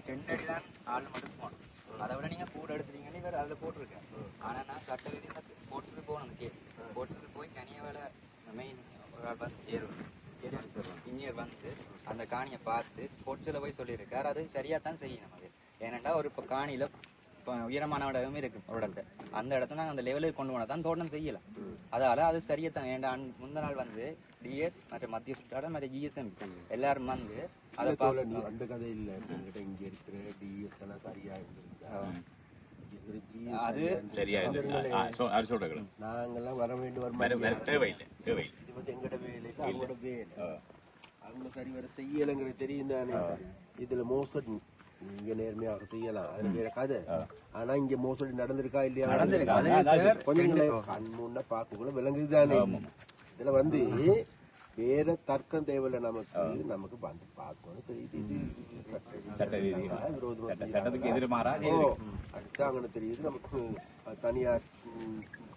Tent அடி தான் ஆள் மட்டும் போகணும். அதை விட நீங்க கூட எடுத்துட்டீங்கன்னு இவர் அதில் போட்டிருக்கேன் ஆனா நான் சட்ட ரீதியாக போட்டுட்டு போகணும் அந்த கேஸ் போட்டுட்டு போய் கனிய வேலை மெயின் ஒரு வந்து ஏறும் இன்ஜினியர் வந்து அந்த காணியை பார்த்து பொட்ஸில் போய் சொல்லியிருக்காரு. அது சரியா தான் செய்யணும் அது. ஏனெண்டா ஒரு இப்போ காணியில இப்போ உயரமான இடமும் இருக்கு ஒரு இடத்த அந்த இடத்த நாங்கள் அந்த லெவலுக்கு கொண்டு போனால் தான் தோட்டம் செய்யலாம் அதால அது சரியா தான் ஏன்டா முந்த நாள் வந்து டிஎஸ் மற்ற மத்திய சுற்றாட மற்ற ஜிஎஸ்எம் எல்லாரும் வந்து அதை போல நீ அந்த கதை இல்ல. என்கிட்ட இங்க இருக்கிற டிஎஸ் எல்லாம் சரியா இருந்திருக்கா அது சரியா இல்லை ஆ, சொ- அது சொல்றேன் நாங்கெல்லாம் வர வேண்டும் வர. தேவையில்லை தேவையில்லை. இது வந்து எங்கட வேலை இல்ல, அவங்களோட வேலை. அவங்க சரி வர செய்யலைங்கிறது தெரியும் தானே இதுல மோசடி. நீங்க நேர்மையாக செய்யலாம். அது வேற கதை. ஆனா இங்க மோசடி நடந்திருக்கா இல்லையா? நடந்திருக்கு. கொஞ்சம் கண் முன்ன விளங்குது தானே இதுல வந்து வேற தர்க்கம் தேவையில்ல நமக்கு. நமக்கு வந்து பார்க்கணும். தெரியுது இது சட்ட சட்ட ரீதியா. ரீதியா விரோதமா சட்ட- செய்யறாங்க. சட்டத்துக்கு எதிர்மாறா? ஓ, அடுத்தாங்கன்னு தெரியுது. நமக்கு தனியார்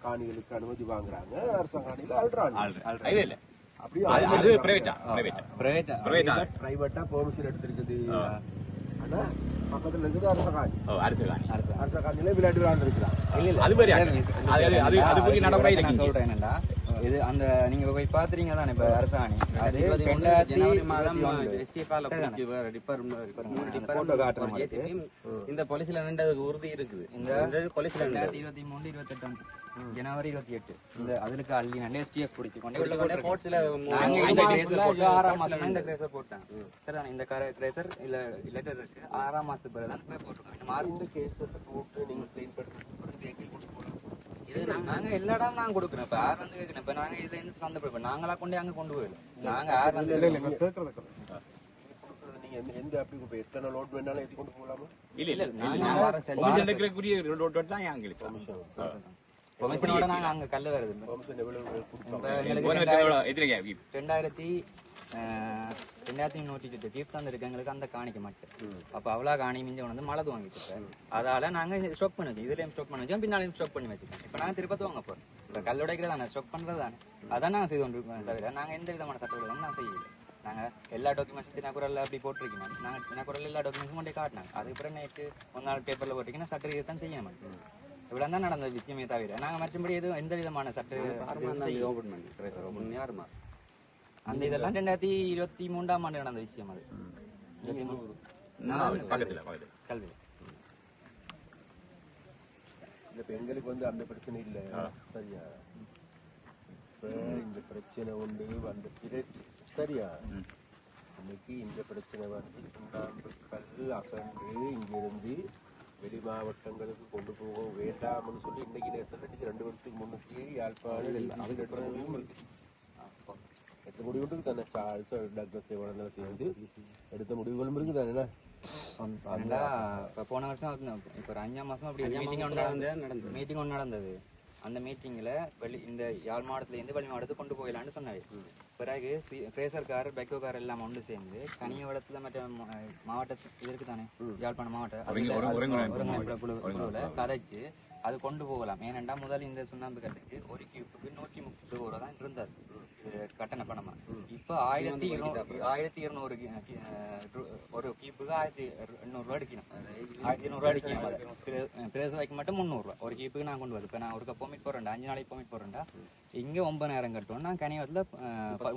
காணிகளுக்கு அனுமதி வாங்குறாங்க. அரசாங்க காணியில அல்றாங்க. ஆள் இல்ல இல்ல. அப்படியே அது அது பிரைவேட்டா பிரைவேட்டா பிரைவேட் பிரைவேட்டா பிரைவேட்டா பெர்மிஷன் எடுத்திருக்குது. ஆனா பக்கத்துல இருக்குது அரச காணி ஓ அரசு காணி அரச காணியில விளையாட்டு இல்ல இல்ல. அது மாதிரி அது அது நடைமுறை சொல்றேன் என்னடா இது அந்த நீங்க போய் பாத்துறீங்க தானே இப்ப அரசாணி? அது ரெண்டாயிரத்தி மாதம் இருபத்தி இந்த போலீஸ்ல நின்றதுக்கு உறுதி இருக்குது. இந்த ரெண்டாயிரத்தி இருபத்தி மூணு இருபத்தெட்டாம் ஜனவரி இருபத்தி எட்டு. இந்த அதுக்கு அள்ளி நண்டு எஸ்டிஎஃப் பிடிச்சு கொண்டு ஆறாம் மாசம் இந்த கிரேசர் போட்டேன் சரிதானே? இந்த கிரேசர் இல்ல லெட்டர் இருக்கு. ஆறாம் மாசத்துக்கு பிறகு தான் இந்த மார்ச் இந்த கேஸ் போட்டு நீங்க கிளீன் போகலாம் இது நாங்க- நாங்க எல்லா இடம் நாங்க கொடுக்குறோம். இப்ப யார் வந்து கேட்கணும். இப்ப நாங்க இதுல இருந்து சந்தப்படும் நாங்களா கொண்டு அங்க கொண்டு போயிடும் நாங்க யார் வந்து கொடுக்குறது நீங்க எந்த- எந்த அப்படி எத்தனை லோட் வேணாலும் ஏத்தி கொண்டு போகலாமா? இல்ல இல்ல நாங்க வர எடுக்கக்கூடிய தான் அங்க கல்லு வருது. எவ்வளவு ரெண்டாயிரத்தி ஆஹ், ரெண்டாயிரத்தி நூற்றி சுட்டு தீர்த்தாந்து இருக்கவங்களுக்கு அந்த காணிக்க மாட்டேன் அப்ப அவ்வளோ காணி மிஞ்ச வந்து மலது வாங்கிட்டு. அதால நாங்க ஸ்டாக் பண்ணி வச்சோம் இதுலயும் ஸ்டாக் பண்ணி வச்சோம் பின்னாலையும் ஸ்டாக் பண்ணி வச்சுக்கோம் இப்ப நாங்க திருப்பத்து வாங்க போறோம் இப்ப கல் உடைக்கிறது தானே ஸ்டாக் தானே அதான் நாங்க செய்து கொண்டிருக்கோம் தவிர நாங்க எந்த விதமான சட்டங்களும் நான் செய்யல நாங்க எல்லா டாக்குமெண்ட்ஸ் தினக்குரல்ல அப்படி போட்டிருக்கோம் நாங்க தினக்குரல் எல்லா டாக்குமெண்ட்ஸும் கொண்டே காட்டினாங்க அதுக்கப்புறம் நேற்று ஒரு நாள் பேப்பர்ல போட்டிங்கன்னா சட்ட ரீதியாக தான் செய்ய மாட்டோம் இவ்வளவு தான் நடந்த விஷயமே தவிர நாங்க மற்றபடி எதுவும் எந்த விதமான சட்ட அந்த இதெல்லாம் ரெண்டாயிரத்தி இருபத்தி மூன்றாம் ஆண்டு நடந்த விஷயம் அது. கல்வி. இந்த பெண்களுக்கு வந்து அந்த பிரச்சனை இல்ல. சரியா? இப்ப இந்த பிரச்சனை உண்டு அந்த சரியா? இன்னைக்கு இந்த பிரச்சனை வந்து சுண்ணாம்பு கல் அகன்று இங்கிருந்து வெளி மாவட்டங்களுக்கு கொண்டு போக வேண்டாம்னு சொல்லி இன்னைக்கு நேரத்தில் ரெண்டு வருஷத்துக்கு முன்னுக்கு யாழ்ப்பாணம் இருக்கு எடுத்த முடிவு தானே சார்ல்ஸ் டாக்டர்ஸ் தேவானந்தம் சேர்ந்து எடுத்த முடிவுகளும் இருக்கு தானே இப்ப போன வருஷம் வந்து இப்ப ஒரு அஞ்சாம் மாசம் அப்படி மீட்டிங் ஒன்று நடந்தது மீட்டிங் ஒன்று நடந்தது அந்த மீட்டிங்ல வெளி இந்த யாழ் மாவட்டத்துல இருந்து வெளி மாவட்டத்துக்கு கொண்டு போயிடலாம்னு சொன்னாரு பிறகு பிரேசர்கார் பெக்கோகார் எல்லாம் ஒன்று சேர்ந்து கனியவளத்துல மற்ற மா- மாவட்ட இது இருக்கு தானே யாழ்ப்பாணம் மாவட்டம் குழுவுல கதைச்சு அது கொண்டு போகலாம் ஏனெண்டா முதல் இந்த சுண்ணாம்பு கல்லுக்கு ஒரு கியூப்புக்கு நூற்றி முப்பது ரூபா தான் இருந்தார் இது கட்டண பணமா இப்ப ஆயிரத்தி இருநூறு ஆயிரத்தி இருநூறு ஒரு கீப்புக்கு ஆயிரத்தி எண்ணூறு ரூபா அடிக்கணும். ஆயிரத்தி இருநூறு அடிக்கணும். பிரேசவைக்கு மட்டும் முந்நூறு ரூபா. ஒரு கீப்புக்கு நான் கொண்டு வரேன் இப்ப நான் ஒரு பொமிட் போறேன்டா அஞ்சு நாளைக்கு பொமிட் போறேன்டா இங்க ஒன்பதாயிரம் கட்டுவோம் நான் கனிவத்துல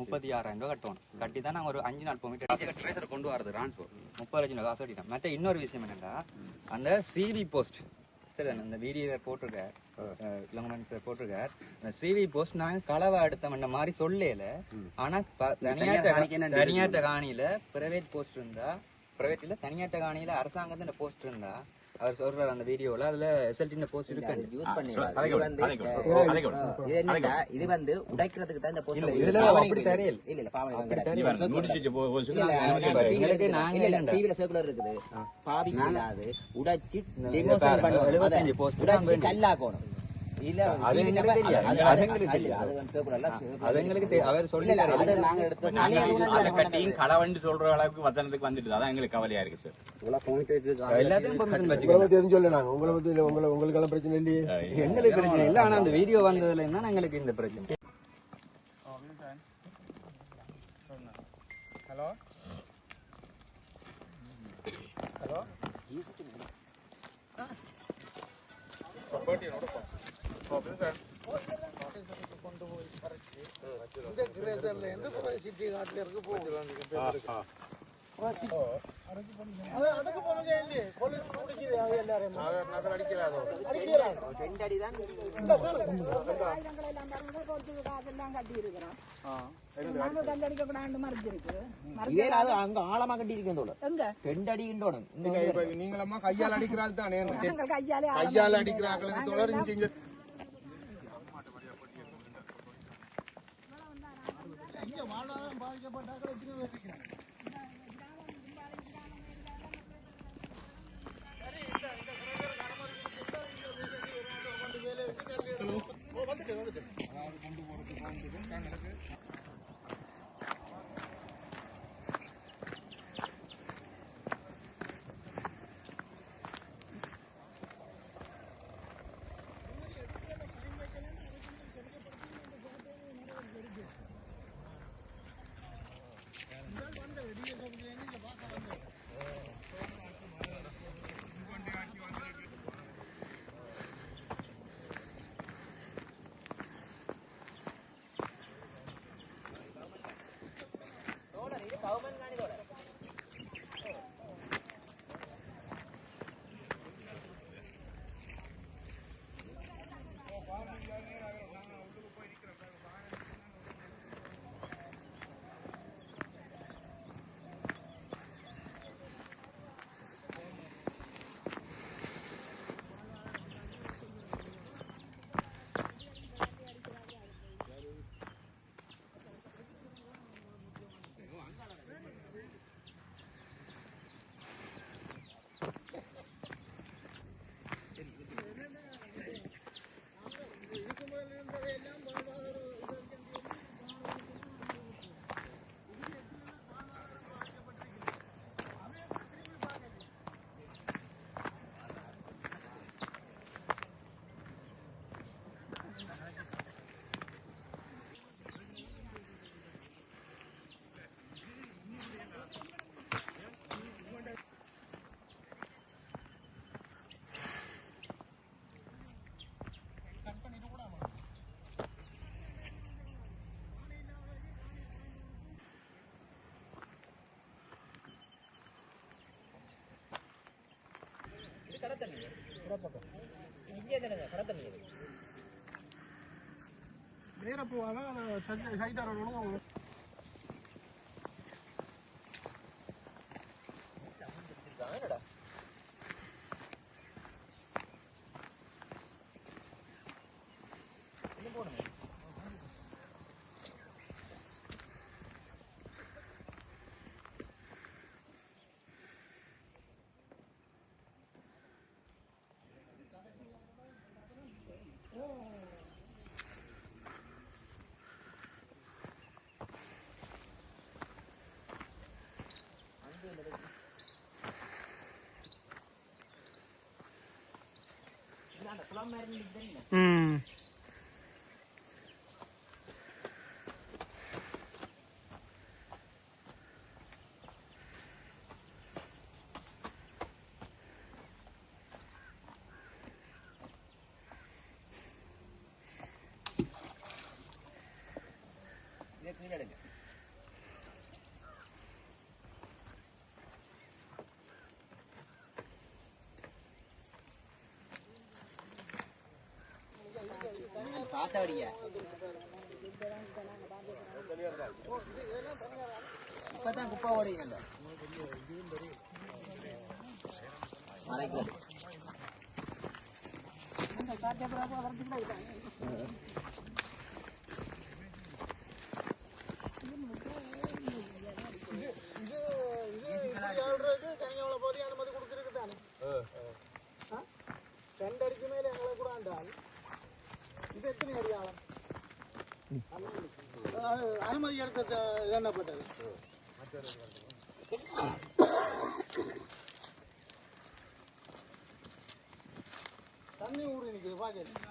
முப்பத்தி ஆறாயிரம் ரூபாய் கட்டுவோம் கட்டி தான் நான் ஒரு அஞ்சு நாள் பொமிட் கொண்டு வரது ரான்ஸ்போர்ட் முப்பது லட்சம் காசு கட்டிட்டேன். மற்ற இன்னொரு விஷயம் என்னன்னா அந்த சிவி போஸ்ட் சரி அந்த வீடியோ போட்டிருக்கார். இளங்கமன் சார் போட்டிருக்கார். அந்த சிவி போஸ்ட் நாங்க களவா எடுத்தோம்ன்ற மாதிரி சொல்லல. ஆனா தனியாட்ட தனியாட்ட காணியில பிரைவேட் போஸ்ட் இருந்தா பிரைவேட் இல்ல தனியாட்ட காணியில அரசாங்கத்துல போஸ்ட் இருந்தா அவர் சொல்றாரு அந்த வீடியோல. அதுல எஸ்எல்டி போஸ்ட் இருக்கு. யூஸ் பண்ணிடலாம். இது வந்து உடைக்கிறதுக்கு தான் இந்த போஸ்ட் இல்ல, இதுல அப்படி தெரியல. இல்ல இல்ல பாவனை சிவில எங்களுக்கு இருக்குது. பாவிக்கு இல்லாது, உடைச்சு இந்த demolition பாருங்க, பண்ணணும். 75 அதை post தான் உடைச்சு. கல்லாக்கணும். களவண்டு சொல்ற அளவுக்கு வசனத்துக்கு வந்துட்டு அதான் எங்களுக்கு கவலையா இருக்கு சார் எல்லாத்தையும் பெர்மிஷன் உங்களை வச்சுக்கணும் பத்தி எதுவும் சொல்ல நாங்க. உங்களை பத்தி இல்ல, உங்களை உங்களுக்கெல்லாம் பிரச்சனை இல்லையே. எங்களுக்கு பிரச்சனை இல்ல. ஆனா அந்த வீடியோ வந்ததுல என்ன எங்களுக்கு இந்த பிரச்சனை. ரெண்டு அடி தான் இதே அது அங்க ஆழமா கட்டி இருக்கேன் ரெண்டு அடி கிண்டோணும் நீங்களம்மா கையால் அடிக்கிறாள் தானே கையாலே கையால் அடிக்கிறாங்களுக்கு தொடர் இங்க இங்கே தானே கடத்தண்ணி இது நேர போவாங்க சைட்டாரோட என்னடா அந்த குளம் மாதிரி தெரியும் இதை கீழே எடுங்க ஆத்தாடிய. இப்பதான் குப்பா ஓடிங்க மறைக்கலாம் காட்டப்படாத வரதுக்கு எத்தனை அடி ஆழம்? அனுமதி என்ன என்னப்பட்டது? தண்ணி ஊறி நிற்குது பாக்கிறேன்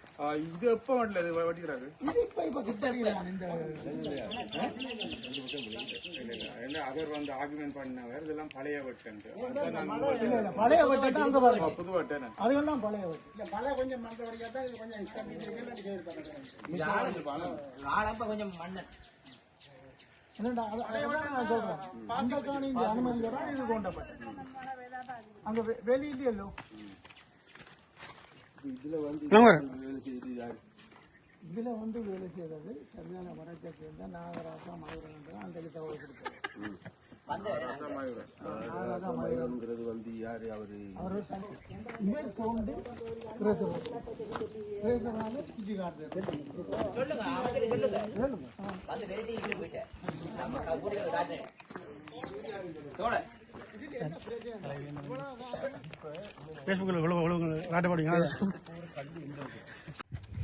இது எப்போ வரல இது வட்டிக்கிறாரு? இது இப்ப இப்ப கிட்ட அடிக்கிறான் இந்த என்ன அவர் வந்து ஆர்குமெண்ட் பண்ணவர் இதெல்லாம் பழைய வட்டன் இல்ல, இல்ல, பழைய வட்டி அங்க பாருங்க. புது வட்டன் அதுவெல்லாம் பழைய வட்டி இந்த மழை கொஞ்சம் மந்த வரையா தான் இது கொஞ்சம் காலப்ப கொஞ்சம் மண்ணன் என்னடா அது- அதுதான் நான் சொல்றேன். அந்த காணி இந்த அனுமதியோட இது கொண்டப்பட்டது அங்க வெ- வெளியிலயோ? இதுல வந்து வேலை செய்து யாரு இதுல வந்து வேலை செய்யறது சரியான வடக்கை சேர்ந்த நாகராசா மயூரன் அந்த தகவல் கொடுத்தாரு நாகராச மயூரன்ங்கிறது வந்து யாரு அவரு? அவர் இவர் காட்டுறது சொல்லுங்க காட்டுறேன் தோழ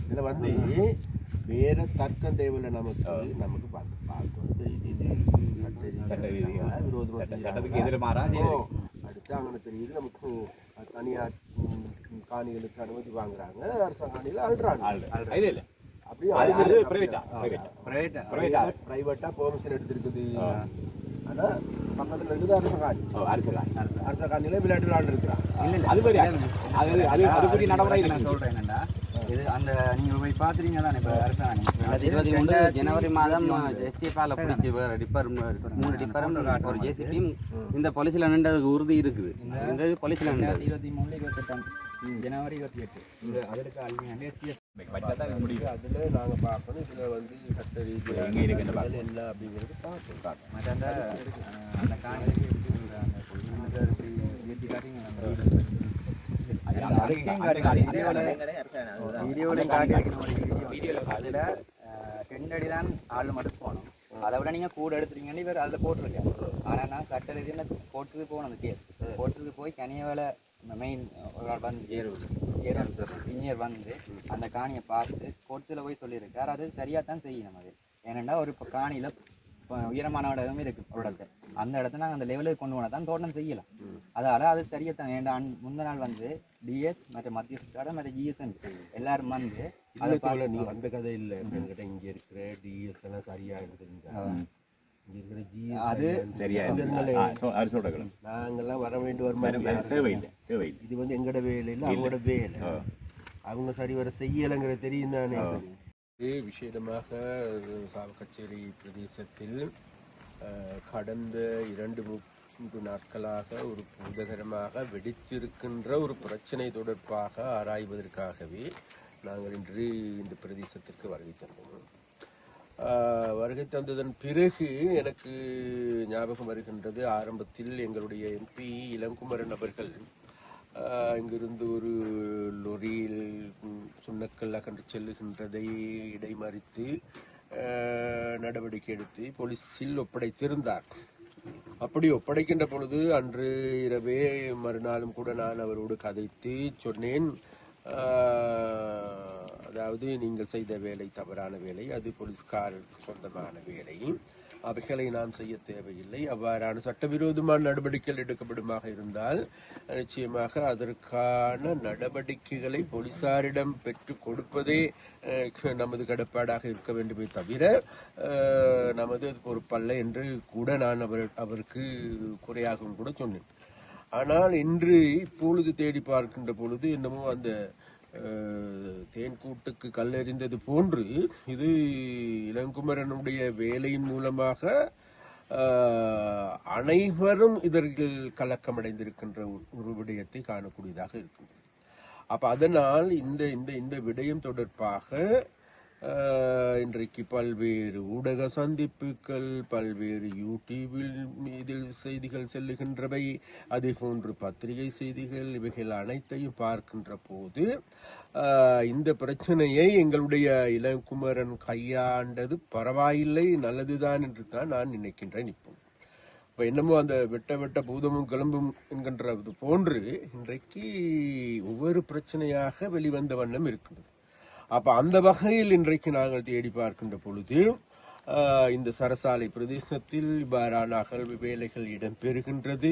இதுல வந்து வேற தர்க்கம் தேவையில்லை நமக்கு நமக்கு பார்த்து பார்த்து வந்து. சட்டத்துக்கு எதிர்மாறா அடுத்து அங்கே தெரியுது நமக்கு தனியார் காணிகளுக்கு அனுமதி வாங்குறாங்க அரசாங்க காணியில அழுறாங்க இல்ல இல்ல அப்படியே பிரைவேட்டா பிரைவேட்டா பிரைவேட்டா பெர்மிஷன் எடுத்திருக்குது பக்கத்துல இருக்குது அரச காணி. அரசு அரச காணியில விளையாட்டு விளையாண்டு இருக்கிறான் இல்ல இல்ல அது மாதிரி அது அது அதுக்குரிய நடைமுறை நான் இருக்கு சொல்றேன் என்னன்னா இது அந்த நீங்க போய் பாத்துறீங்க தானே இப்ப அரசாணி இருபத்தி மூணு ஜனவரி மாதம் எஸ்டிஎஃப்ஆல பிடிச்சி டிப்பர் மூணு டிப்பரும் ஒரு ஜேசிபியும் இந்த பொலிசில நின்றதுக்கு உறுதி இருக்குது. இந்த பொலிசில நின்றது. ரெண்டாயிரத்தி இருபத்தி மூணுல இருபத்தெட்டாம். ஜனவரி இருபத்தி எட்டு. இந்த அதற்கு முடியும் அதுல நாங்க பார்க்கணும் இதுல வந்து சட்ட ரீதியா எங்க இருக்கு இந்த அது என்ன அப்படிங்கிறது பார்க்கணும் காட்டணும். மற்ற அந்த அந்த இப்படி ஏற்றி காட்டிங்க அந்த வீடியோல காட்டியிருக்கிற ஒரு வீடியோ வீடியோல அதுல அஹ், ரெண்டு அடி தான் ஆள் மட்டும் போகணும். அதை விட நீங்க கூட எடுத்துறீங்கன்னு இவர் அதில் போட்டிருக்கேன் ஆனா நான் சட்ட ரீதியில் போட்டது போகணும் அந்த கேஸ் போட்டது போய் கனியவேல மெயின் வந்து ஏறும் சார் இன்ஜினியர் வந்து அந்த காணியை பார்த்து கோர்ட்ஸில் போய் சொல்லியிருக்கார். அது சரியா தான் செய்யணும் அது. ஏனெண்டா ஒரு இப்போ காணியில இப்போ உயரமான இடமும் இருக்கு ஒரு இடத்த அந்த இடத்த நாங்கள் அந்த லெவலுக்கு கொண்டு போனால் தான் தோட்டம் செய்யலாம் அதால அது சரியா தான் அன்- முந்த நாள் வந்து டிஎஸ் மற்ற மத்திய சுற்றாட மற்ற ஜிஎஸ்என் எல்லாரும் வந்து அதை அந்த கதை இல்ல. என்கிட்ட இங்க இருக்கிற டிஎஸ் எல்லாம் சரியா இருக்குதுங்க அது சரியா அது சொல்றேன் நாங்கெல்லாம் வர வேண்டி வர தேவையில்லை தேவையில்லை. இது வந்து எங்கட வேலை இல்ல அவங்களோட வேலை. அவங்க சரி வர செய்யலைங்கிற தெரியும் தானே. இது விஷயமாக சாவகச்சேரி பிரதேசத்தில் கடந்த இரண்டு மூன்று நாட்களாக ஒரு பூதகரமாக வெடித்திருக்கின்ற ஒரு பிரச்சனை தொடர்பாக ஆராய்வதற்காகவே நாங்கள் இன்று இந்த பிரதேசத்திற்கு வருகை தந்தோம். வருகை தந்ததன் பிறகு எனக்கு ஞாபகம் வருகின்றது. ஆரம்பத்தில் எங்களுடைய எம்பி இளங்குமரன் அவர்கள் இங்கிருந்து ஒரு லொரியில் சுண்ணக்கல் அகன்று செல்லுகின்றதை இடைமறித்து நடவடிக்கை எடுத்து போலீஸில் ஒப்படைத்திருந்தார். அப்படி ஒப்படைக்கின்ற பொழுது அன்று இரவே மறுநாளும் கூட நான் அவரோடு கதைத்து சொன்னேன். அதாவது நீங்கள் செய்த வேலை தவறான வேலை அது போலீஸ்காரருக்கு சொந்தமான வேலை. அவைகளை நாம் செய்ய தேவையில்லை. அவ்வாறான சட்டவிரோதமான நடவடிக்கைகள் எடுக்கப்படுமாக இருந்தால் நிச்சயமாக அதற்கான நடவடிக்கைகளை போலீசாரிடம் பெற்று கொடுப்பதே நமது கடப்பாடாக இருக்க வேண்டுமே தவிர நமது பொறுப்பல்ல என்று கூட நான் அவர் அவருக்கு குறையாகவும் கூட சொன்னேன். ஆனால் இன்று இப்பொழுது தேடி பார்க்கின்ற பொழுது என்னமோ அந்த தேன்கூட்டுக்கு கல்லெறிந்தது போன்று இது இளங்குமரனுடைய வேலையின் மூலமாக அனைவரும் இதற்கு கலக்கமடைந்திருக்கின்ற ஒரு- ஒரு விடயத்தை காணக்கூடியதாக இருக்கின்றது. அப்ப அதனால் இந்த இந்த இந்த விடயம் தொடர்பாக இன்றைக்கு பல்வேறு ஊடக சந்திப்புகள் பல்வேறு யூடியூபில் இதில் செய்திகள் செல்லுகின்றவை. அதே போன்று பத்திரிகை செய்திகள் இவைகள் அனைத்தையும் பார்க்கின்ற போது இந்த பிரச்சனையை எங்களுடைய இளங்குமரன் கையாண்டது பரவாயில்லை நல்லதுதான் என்று தான் நான் நினைக்கின்றேன் இப்போ. இப்ப என்னமோ அந்த வெட்ட வெட்ட பூதமும் கிளம்பும் என்கின்றது போன்று இன்றைக்கு ஒவ்வொரு பிரச்சனையாக வெளிவந்த வண்ணம் இருக்கின்றது அப்ப அந்த வகையில் இன்றைக்கு நாங்கள் தேடி பார்க்கின்ற பொழுது இந்த சரசாலை பிரதேசத்தில் இவ்வாறான அகழ்வு வேலைகள் இடம்பெறுகின்றது.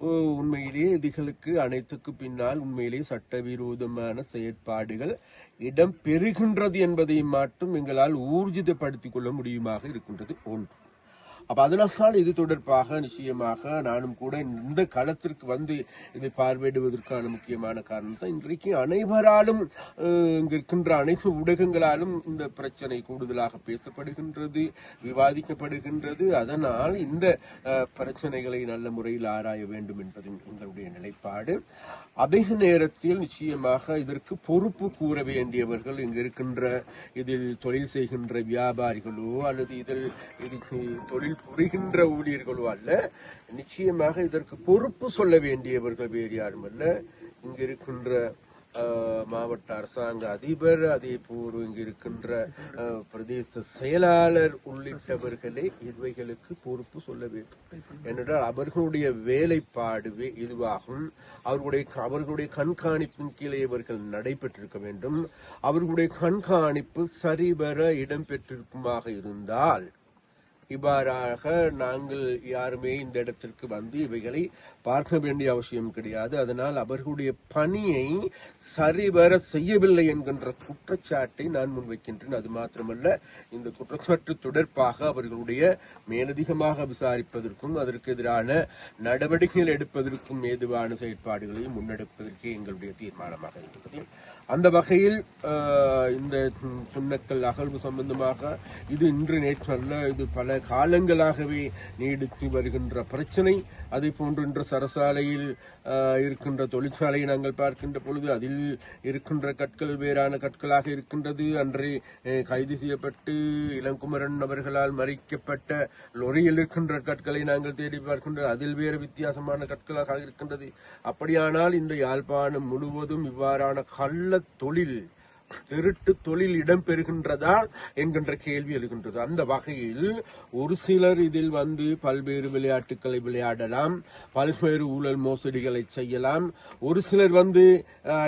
உண்மையிலேயே இதுகளுக்கு அனைத்துக்கு பின்னால் உண்மையிலேயே சட்டவிரோதமான செயற்பாடுகள் இடம் பெறுகின்றது என்பதை மட்டும் எங்களால் ஊர்ஜிதப்படுத்திக் கொள்ள முடியுமாக இருக்கின்றது. ஒன்று. அப்ப அதனால் இது தொடர்பாக நிச்சயமாக நானும் கூட இந்த களத்திற்கு வந்து இதை பார்வையிடுவதற்கான முக்கியமான காரணம் தான் இன்றைக்கு அனைவராலும் இங்கு இருக்கின்ற அனைத்து ஊடகங்களாலும் இந்த பிரச்சனை கூடுதலாக பேசப்படுகின்றது விவாதிக்கப்படுகின்றது. அதனால் இந்த பிரச்சனைகளை நல்ல முறையில் ஆராய வேண்டும் என்பது எங்களுடைய நிலைப்பாடு. அதிக நேரத்தில் நிச்சயமாக இதற்கு பொறுப்பு கூற வேண்டியவர்கள் இங்கு இருக்கின்ற இதில் தொழில் செய்கின்ற வியாபாரிகளோ அல்லது இதில் இதுக்கு தொழில் புரிகின்ற ஊழியர்களோ அல்ல. நிச்சயமாக இதற்கு பொறுப்பு சொல்ல வேண்டியவர்கள் வேறு யாரும் அல்ல. இங்கு இருக்கின்ற மாவட்ட அரசாங்க அதிபர் அதே போல் இங்கு இருக்கின்ற பிரதேச செயலாளர் உள்ளிட்டவர்களே இவைகளுக்கு பொறுப்பு சொல்ல வேண்டும். ஏனென்றால் அவர்களுடைய வேலைப்பாடு இதுவாகும். அவர்களுடைய அவர்களுடைய கண்காணிப்பின் கீழே இவர்கள் நடைபெற்றிருக்க வேண்டும். அவர்களுடைய கண்காணிப்பு சரிவர இடம்பெற்றிருக்குமாக இருந்தால் இவ்வாறாக நாங்கள் யாருமே இந்த இடத்திற்கு வந்து இவைகளை பார்க்க வேண்டிய அவசியம் கிடையாது. அதனால் அவர்களுடைய பணியை சரிவர செய்யவில்லை என்கின்ற குற்றச்சாட்டை நான் முன்வைக்கின்றேன். அது மாத்திரமல்ல இந்த குற்றச்சாட்டு தொடர்பாக அவர்களுடைய மேலதிகமாக விசாரிப்பதற்கும் அதற்கு எதிரான நடவடிக்கைகள் எடுப்பதற்கும் ஏதுவான செயற்பாடுகளையும் முன்னெடுப்பதற்கே எங்களுடைய தீர்மானமாக இருக்கிறது அந்த வகையில் இந்த சுண்ணக்கல் அகழ்வு சம்பந்தமாக இது இன்று நேற்று அல்ல இது பல காலங்களாகவே நீடித்து வருகின்ற பிரச்சனை. அதே போன்று இன்று சரசாலையில் இருக்கின்ற தொழிற்சாலையை நாங்கள் பார்க்கின்ற பொழுது அதில் இருக்கின்ற கற்கள் வேறான கற்களாக இருக்கின்றது. அன்றே கைது செய்யப்பட்டு இளங்குமரன் அவர்களால் மறிக்கப்பட்ட லொரியில் இருக்கின்ற கற்களை நாங்கள் தேடி பார்க்கின்றோம். அதில் வேறு வித்தியாசமான கற்களாக இருக்கின்றது. அப்படியானால் இந்த யாழ்ப்பாணம் முழுவதும் இவ்வாறான கள்ள தொழில் திருட்டு தொழில் இடம்பெறுகின்றதால் என்கின்ற கேள்வி எழுகின்றது. அந்த வகையில் ஒரு சிலர் இதில் வந்து பல்வேறு விளையாட்டுகளை விளையாடலாம் பல்வேறு ஊழல் மோசடிகளை செய்யலாம். ஒரு சிலர் வந்து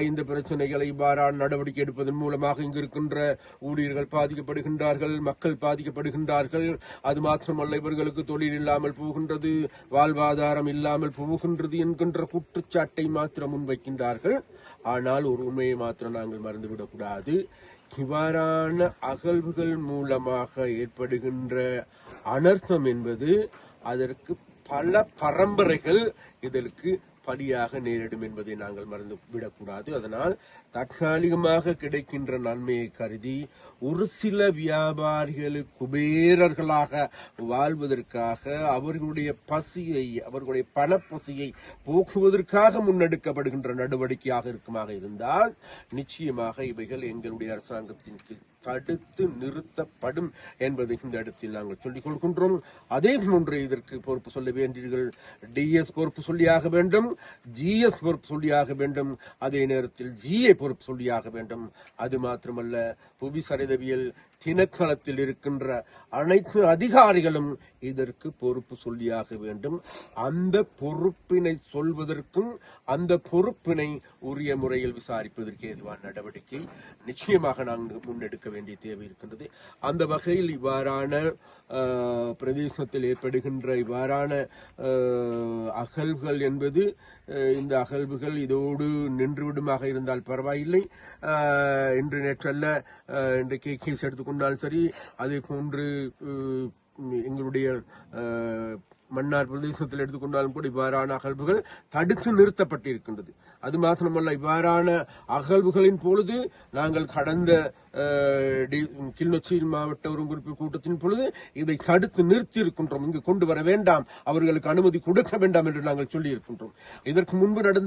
இந்த பிரச்சனைகளை இவ்வாறான நடவடிக்கை எடுப்பதன் மூலமாக இங்கு இருக்கின்ற ஊழியர்கள் பாதிக்கப்படுகின்றார்கள் மக்கள் பாதிக்கப்படுகின்றார்கள். அது மாத்திரமல்ல இவர்களுக்கு தொழில் இல்லாமல் போகின்றது வாழ்வாதாரம் இல்லாமல் போகின்றது என்கின்ற குற்றச்சாட்டை மாத்திரம் முன்வைக்கின்றார்கள். ஆனால் ஒரு உண்மையை மாத்திரம் நாங்கள் மறந்துவிடக்கூடாது. இவ்வாறான அகழ்வுகள் மூலமாக ஏற்படுகின்ற அனர்த்தம் என்பது அதற்கு பல பரம்பரைகள் இதற்கு படியாக நேரிடும் என்பதை நாங்கள் மறந்து விடக்கூடாது அதனால் தற்காலிகமாக கிடைக்கின்ற நன்மையை கருதி ஒரு சில வியாபாரிகளுக்கு குபேரர்களாக வாழ்வதற்காக அவர்களுடைய பசியை அவர்களுடைய பணப்பசியை போக்குவதற்காக முன்னெடுக்கப்படுகின்ற நடவடிக்கையாக இருக்குமாக இருந்தால் நிச்சயமாக இவைகள் எங்களுடைய அரசாங்கத்தின் கீழ் தடுத்து நிறுத்தப்படும் என்பதை இந்த இடத்தில் நாங்கள் சொல்லிக் கொள்கின்றோம். அதே போன்று இதற்கு பொறுப்பு சொல்ல வேண்டீர்கள் டிஎஸ் பொறுப்பு சொல்லியாக வேண்டும். ஜிஎஸ் பொறுப்பு சொல்லியாக வேண்டும். அதே நேரத்தில் ஜிஏ பொறுப்பு சொல்லியாக வேண்டும். அது மாத்திரமல்ல புவி சரிதவியல் தினக்களத்தில் இருக்கின்ற அனைத்து அதிகாரிகளும் இதற்கு பொறுப்பு சொல்லியாக வேண்டும். அந்த பொறுப்பினை சொல்வதற்கும் அந்த பொறுப்பினை உரிய முறையில் விசாரிப்பதற்கு ஏதுவான நடவடிக்கை நிச்சயமாக நாங்கள் முன்னெடுக்க வேண்டிய தேவை இருக்கின்றது. அந்த வகையில் இவ்வாறான பிரதேசத்தில் ஏற்படுகின்ற இவ்வாறான அகழ்வுகள் என்பது இந்த அகழ்வுகள் இதோடு நின்றுவிடுமாக இருந்தால் பரவாயில்லை. இன்று நேற்றல்ல இன்று கே கேஸ் எடுத்துக்கொண்டாலும் சரி அதே போன்று எங்களுடைய மன்னார் பிரதேசத்தில் எடுத்துக்கொண்டாலும் கூட இவ்வாறான அகழ்வுகள் தடுத்து நிறுத்தப்பட்டிருக்கின்றது. அது மாத்திரமல்ல இவ்வாறான அகழ்வுகளின் பொழுது நாங்கள் கடந்த அஹ், கிளிநொச்சி மாவட்ட ஒருங்கிணைப்பு கூட்டத்தின் பொழுது இதை தடுத்து நிறுத்தி இருக்கின்றோம் இங்கு கொண்டு வர வேண்டாம். அவர்களுக்கு அனுமதி கொடுக்க வேண்டாம் என்று நாங்கள் சொல்லியிருக்கின்றோம். இதற்கு முன்பு நடந்த